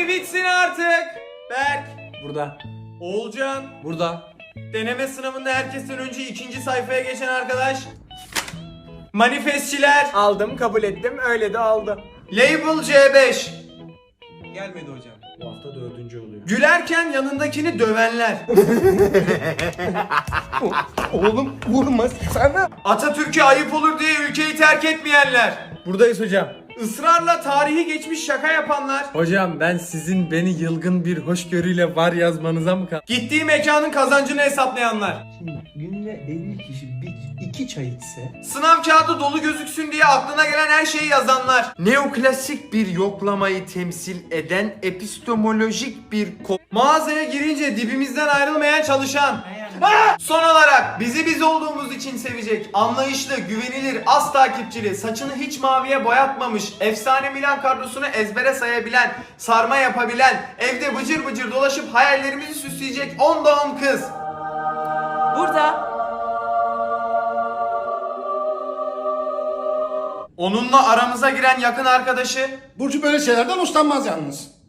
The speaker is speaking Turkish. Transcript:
Hadi bitsin artık. Berk, Burada. Oğulcan, Burada. deneme sınavında herkesten önce ikinci sayfaya geçen arkadaş. Manifestçiler, Aldım kabul ettim öyle de aldı. Label C5. Gelmedi hocam. Bu hafta dördüncü oluyor. Gülerken yanındakini dövenler. Oğlum vurma sana. Atatürk'e ayıp olur diye ülkeyi terk etmeyenler. Buradayız hocam. Israrla tarihi geçmiş şaka yapanlar. Hocam ben sizin beni yılgın bir hoşgörüyle var yazmanıza mı kal... Gittiği mekanın kazancını hesaplayanlar. Şimdi günde 50 kişi bir, iki çay içse Sınav kağıdı dolu gözüksün diye aklına gelen her şeyi yazanlar. Neoklasik bir yoklamayı temsil eden epistemolojik bir ko- Mağazaya girince dibimizden ayrılmayan çalışan. Ha! Son olarak bizi biz olduğumuz için sevecek, anlayışlı, güvenilir, az takipçili, saçını hiç maviye boyatmamış, efsane Milan kadrosunu ezbere sayabilen, sarma yapabilen, evde bıcır bıcır dolaşıp hayallerimizi süsleyecek 10 doğum kız. Burada Onunla aramıza giren yakın arkadaşı Burcu böyle şeylerden hoşlanmaz yalnız.